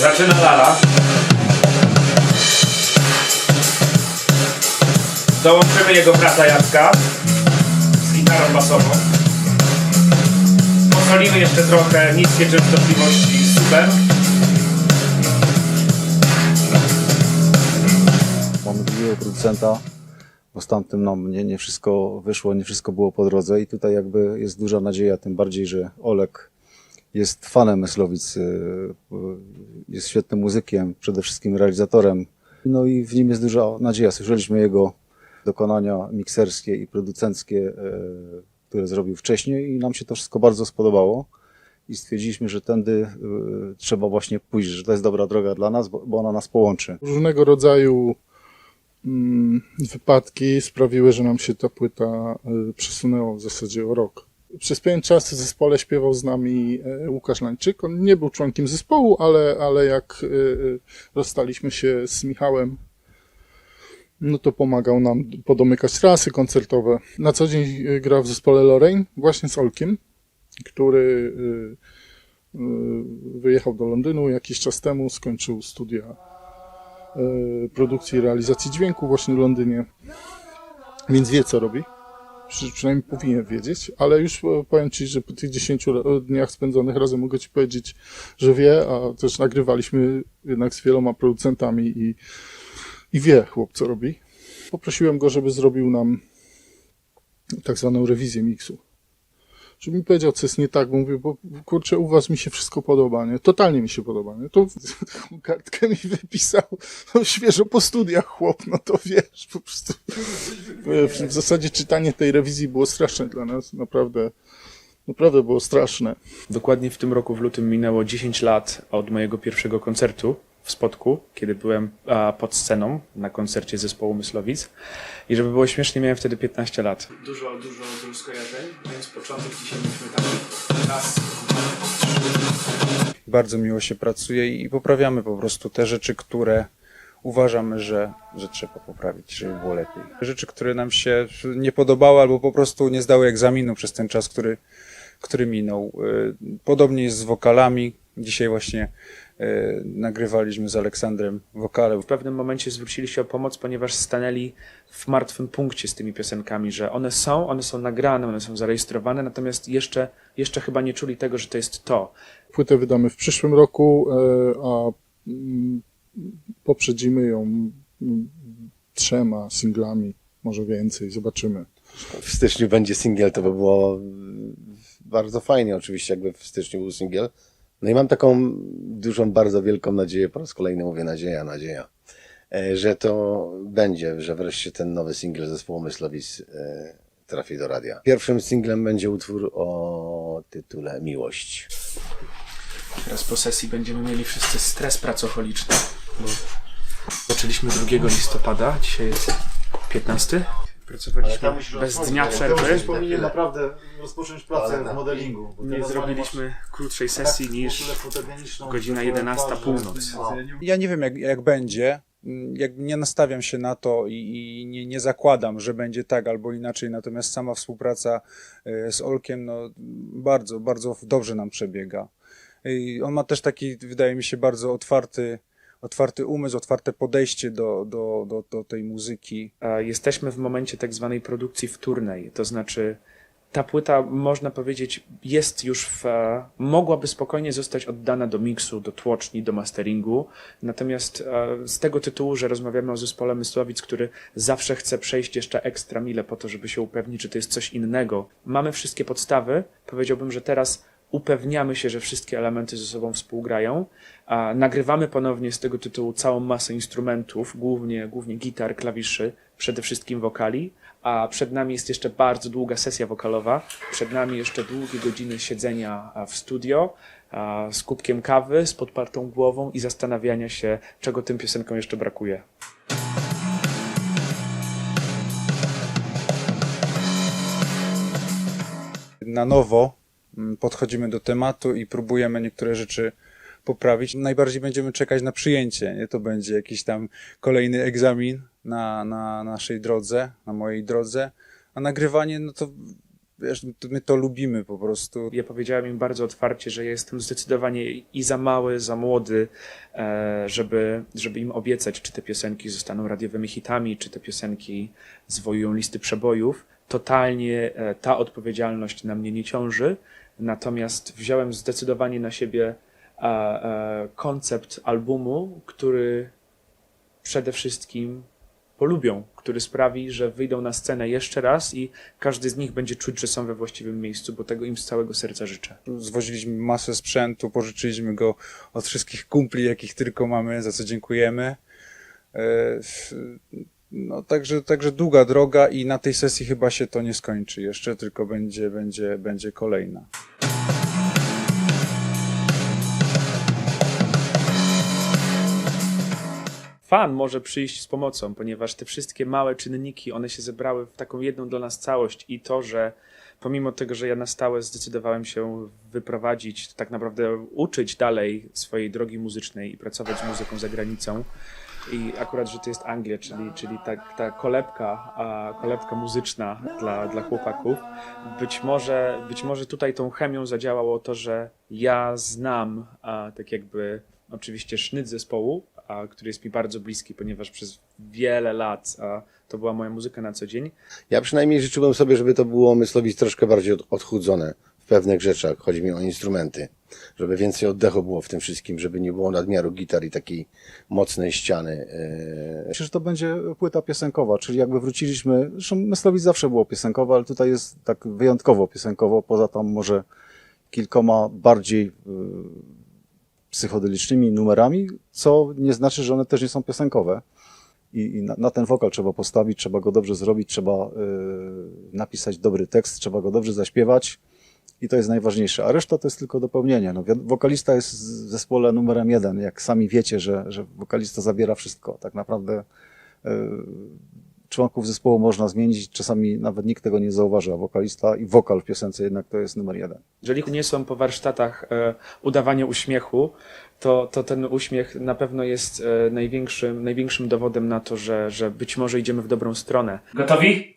Zaczyna Lala. Dołączymy jego brata Jacka z gitarą basową. Posolimy jeszcze trochę niskie częstotliwości super. Mamy drugiego producenta, bo z tamtym no, nie, nie wszystko wyszło, nie wszystko było po drodze i tutaj jakby jest duża nadzieja, tym bardziej, że Olek jest fanem Myslowic, y, y, jest świetnym muzykiem, przede wszystkim realizatorem. No i w nim jest duża nadzieja. Słyszeliśmy jego dokonania mikserskie i producenckie, y, które zrobił wcześniej i nam się to wszystko bardzo spodobało. I stwierdziliśmy, że tędy trzeba właśnie pójść, że to jest dobra droga dla nas, bo, ona nas połączy. Różnego rodzaju mm, wypadki sprawiły, że nam się ta płyta przesunęła w zasadzie o rok. Przez pewien czas w zespole śpiewał z nami e, Łukasz Lańczyk. On nie był członkiem zespołu, ale, ale jak y, y, rozstaliśmy się z Michałem, no to pomagał nam podomykać trasy koncertowe. Na co dzień gra w zespole Lorraine, właśnie z Olkiem, który wyjechał do Londynu jakiś czas temu, skończył studia e, produkcji i realizacji dźwięku właśnie w Londynie, więc wie co robi. Przy, przynajmniej powinien wiedzieć, ale już e, powiem Ci, że po tych 10 ra- dniach spędzonych razem mogę Ci powiedzieć, że wie, a też nagrywaliśmy jednak z wieloma producentami i, i wie chłop co robi. Poprosiłem go, żeby zrobił nam tak zwaną rewizję miksu żeby mi powiedział, co jest nie tak, bo mówię, bo kurczę, u was mi się wszystko podoba, nie? Totalnie mi się podoba, nie? To kartkę mi wypisał, no, świeżo po studiach chłop, no to wiesz, po prostu w, w zasadzie czytanie tej rewizji było straszne dla nas, naprawdę, naprawdę było straszne. Dokładnie w tym roku, w lutym, minęło 10 lat od mojego pierwszego koncertu w Spodku, kiedy byłem a, pod sceną na koncercie zespołu Myslowic. I żeby było śmiesznie, miałem wtedy 15 lat. Dużo, dużo, dużo skojarzeń, więc początek dzisiaj mieliśmy taki raz, bardzo miło się pracuje i poprawiamy po prostu te rzeczy, które uważamy, że, że trzeba poprawić, żeby było lepiej. Rzeczy, które nam się nie podobały albo po prostu nie zdały egzaminu przez ten czas, który, który minął. Y, Podobnie jest z wokalami. Dzisiaj właśnie nagrywaliśmy z Aleksandrem wokale. W pewnym momencie zwrócili się o pomoc, ponieważ stanęli w martwym punkcie z tymi piosenkami, że one są, one są nagrane, one są zarejestrowane, natomiast jeszcze, jeszcze chyba nie czuli tego, że to jest to. Płytę wydamy w przyszłym roku, e, a mm, poprzedzimy ją mm, trzema singlami, może więcej, zobaczymy. w styczniu będzie singiel, to by było bardzo fajnie oczywiście, jakby w styczniu był singiel. No i mam taką dużą, bardzo wielką nadzieję, po raz kolejny mówię nadzieja, nadzieja, e, że to będzie, że wreszcie ten nowy singiel zespołu Myslowic e, trafi do radia. Pierwszym singlem będzie utwór o tytule Miłość. Teraz po sesji będziemy mieli wszyscy stres pracocholiczny, bo zaczęliśmy 2 listopada, dzisiaj jest 15. Pracowaliśmy bez dnia przerwy. powinien naprawdę rozpocząć pracę w modelingu. bo Nie zrobiliśmy krótszej sesji tak niż ogóle fotogeniczną godzina taką 11 twarz, północ. że- o. Ja nie wiem, jak, jak będzie. Mm, Jak nie nastawiam się na to i, i nie, nie zakładam, że będzie tak albo inaczej, natomiast sama współpraca e, z Olkiem no, bardzo, bardzo dobrze nam przebiega. I on ma też taki, wydaje mi się, bardzo otwarty, otwarty umysł, otwarte podejście do, do, do, do tej muzyki. Jesteśmy w momencie tak zwanej produkcji wtórnej, to znaczy ta płyta, można powiedzieć, jest już w, e, mogłaby spokojnie zostać oddana do miksu, do tłoczni, do masteringu. Natomiast e, z tego tytułu, że rozmawiamy o zespole Mysłowic, który zawsze chce przejść jeszcze ekstra mile po to, żeby się upewnić, że to jest coś innego. Mamy wszystkie podstawy. Powiedziałbym, że teraz upewniamy się, że wszystkie elementy ze sobą współgrają. A nagrywamy ponownie z tego tytułu całą masę instrumentów, głównie, głównie gitar, klawiszy, przede wszystkim wokali, a przed nami jest jeszcze bardzo długa sesja wokalowa, przed nami jeszcze długie godziny siedzenia w studio, z kubkiem kawy, z podpartą głową i zastanawiania się, czego tym piosenkom jeszcze brakuje. Na nowo podchodzimy do tematu i próbujemy niektóre rzeczy poprawić. Najbardziej będziemy czekać na przyjęcie. Nie? To będzie jakiś tam kolejny egzamin na, na naszej drodze, na mojej drodze. A nagrywanie, no to wiesz, my to lubimy po prostu. Ja powiedziałem im bardzo otwarcie, że jestem zdecydowanie i za mały, za młody, e, żeby, żeby im obiecać, czy te piosenki zostaną radiowymi hitami, czy te piosenki zwojują listy przebojów. Totalnie e, ta odpowiedzialność na mnie nie ciąży, natomiast wziąłem zdecydowanie na siebie e, e, koncept albumu, który przede wszystkim polubią, który sprawi, że wyjdą na scenę jeszcze raz i każdy z nich będzie czuć, że są we właściwym miejscu, bo tego im z całego serca życzę. Zwoziliśmy masę sprzętu, pożyczyliśmy go od wszystkich kumpli, jakich tylko mamy, za co dziękujemy. No, także, także długa droga i na tej sesji chyba się to nie skończy jeszcze, tylko będzie, będzie, będzie kolejna. Fan może przyjść z pomocą, ponieważ te wszystkie małe czynniki, one się zebrały w taką jedną dla nas całość i to, że pomimo tego, że ja na stałe zdecydowałem się wyprowadzić, tak naprawdę uczyć dalej swojej drogi muzycznej i pracować z muzyką za granicą, i akurat, że to jest Anglia, czyli, czyli ta, ta kolebka, a, kolebka muzyczna dla, dla chłopaków. Być może, być może tutaj tą chemią zadziałało to, że ja znam a, tak jakby oczywiście sznyt zespołu, a, który jest mi bardzo bliski, ponieważ przez wiele lat a, to była moja muzyka na co dzień. Ja przynajmniej życzyłem sobie, żeby to było Myslowic troszkę bardziej od- odchudzone pewnych rzeczach. Chodzi mi o instrumenty. Żeby więcej oddechu było w tym wszystkim, żeby nie było nadmiaru gitar i takiej mocnej ściany. e, Myślę, że to będzie płyta piosenkowa, czyli jakby wróciliśmy, zresztą Myslowic zawsze było piosenkowe, ale tutaj jest tak wyjątkowo piosenkowo, poza tam może kilkoma bardziej y, psychodelicznymi numerami, co nie znaczy, że one też nie są piosenkowe. I, na, ten wokal trzeba postawić, trzeba go dobrze zrobić, trzeba y, napisać dobry tekst, trzeba go dobrze zaśpiewać i to jest najważniejsze. A reszta to jest tylko dopełnienie. No, wokalista jest w zespole numerem jeden. Jak sami wiecie, że, że wokalista zabiera wszystko. Tak naprawdę y, członków zespołu można zmienić, czasami nawet nikt tego nie zauważy, a wokalista i wokal w piosence jednak to jest numer jeden. Jeżeli nie są po warsztatach e, udawania uśmiechu, to, to ten uśmiech na pewno jest e, największym, największym dowodem na to, że, że być może idziemy w dobrą stronę. Gotowi?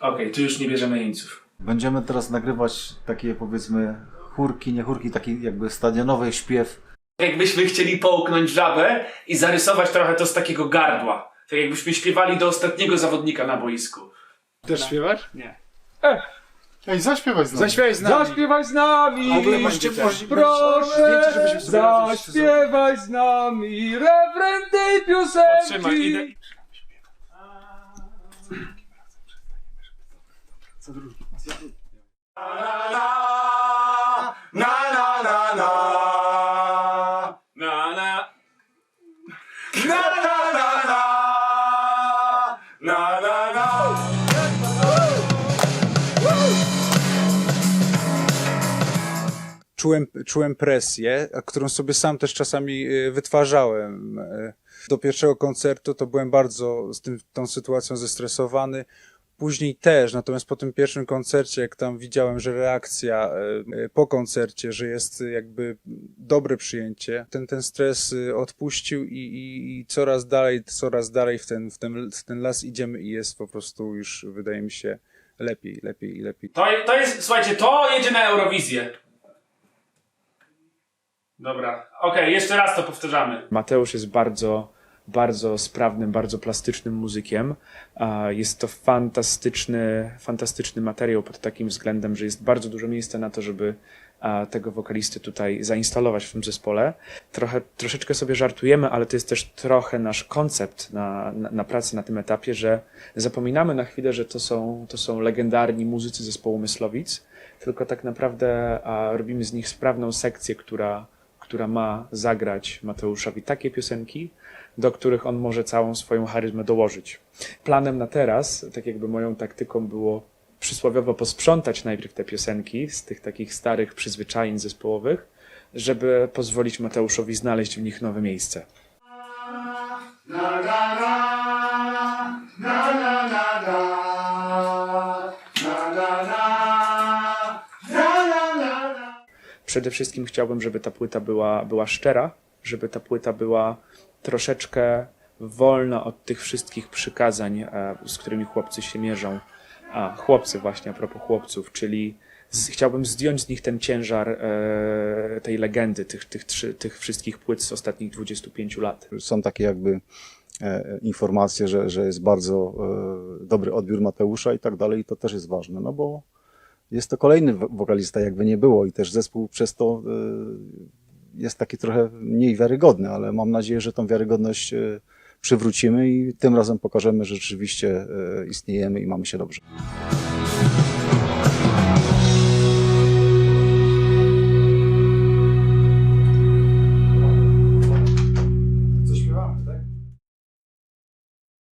Okej, tu już nie bierzemy jeńców. Będziemy teraz nagrywać takie powiedzmy chórki, nie chórki, taki jakby stadionowy śpiew. Jakbyśmy chcieli połknąć żabę i zarysować trochę to z takiego gardła. Tak jakbyśmy śpiewali do ostatniego zawodnika na boisku. Też śpiewać? Nie. Ej, zaśpiewaj z nami. Zaśpiewaj z nami! Zaśpiewaj z nami! W ogóle możecie, możecie, Proszę, wiecie, żebyśmy sobie razem wszyscy zaśpiewaj z nami refren tej piosenki! Trzymaj, idę. Na, na. Czułem, czułem presję, którą sobie sam też czasami e, wytwarzałem. E, Do pierwszego koncertu to byłem bardzo z tym, tą sytuacją zestresowany. Później też, natomiast po tym pierwszym koncercie, jak tam widziałem, że reakcja e, po koncercie, że jest e, jakby dobre przyjęcie, ten, ten stres e, odpuścił i, i, i coraz dalej, coraz dalej w ten, w, ten, w ten las idziemy i jest po prostu już, wydaje mi się, lepiej, lepiej i lepiej. To, to jest, słuchajcie, to jedzie na Eurowizję. Dobra, okej, jeszcze raz to powtarzamy. Mateusz jest bardzo, bardzo sprawnym, bardzo plastycznym muzykiem. Jest to fantastyczny, fantastyczny materiał pod takim względem, że jest bardzo dużo miejsca na to, żeby tego wokalisty tutaj zainstalować w tym zespole. Trochę, troszeczkę sobie żartujemy, ale to jest też trochę nasz koncept na, na, na pracę na tym etapie, że zapominamy na chwilę, że to są, to są legendarni muzycy zespołu Myslowic, tylko tak naprawdę robimy z nich sprawną sekcję, która, która ma zagrać Mateuszowi takie piosenki, do których on może całą swoją charyzmę dołożyć. Planem na teraz, tak jakby moją taktyką było przysłowiowo posprzątać najpierw te piosenki z tych takich starych przyzwyczajeń zespołowych, żeby pozwolić Mateuszowi znaleźć w nich nowe miejsce. Przede wszystkim chciałbym, żeby ta płyta była, była szczera, żeby ta płyta była troszeczkę wolna od tych wszystkich przykazań, e, z którymi chłopcy się mierzą A, chłopcy właśnie, a propos chłopców, czyli z, chciałbym zdjąć z nich ten ciężar e, tej legendy, tych, tych, trzy, tych wszystkich płyt z ostatnich 25 lat. Są takie jakby e, informacje, że, że jest bardzo e, dobry odbiór Mateusza i tak dalej i to też jest ważne, no bo jest to kolejny wo- wokalista, jakby nie było i też zespół przez to e, jest taki trochę mniej wiarygodny, ale mam nadzieję, że tą wiarygodność e, przywrócimy i tym razem pokażemy, że rzeczywiście e, istniejemy i mamy się dobrze.